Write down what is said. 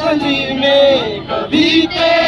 कभी में कभी के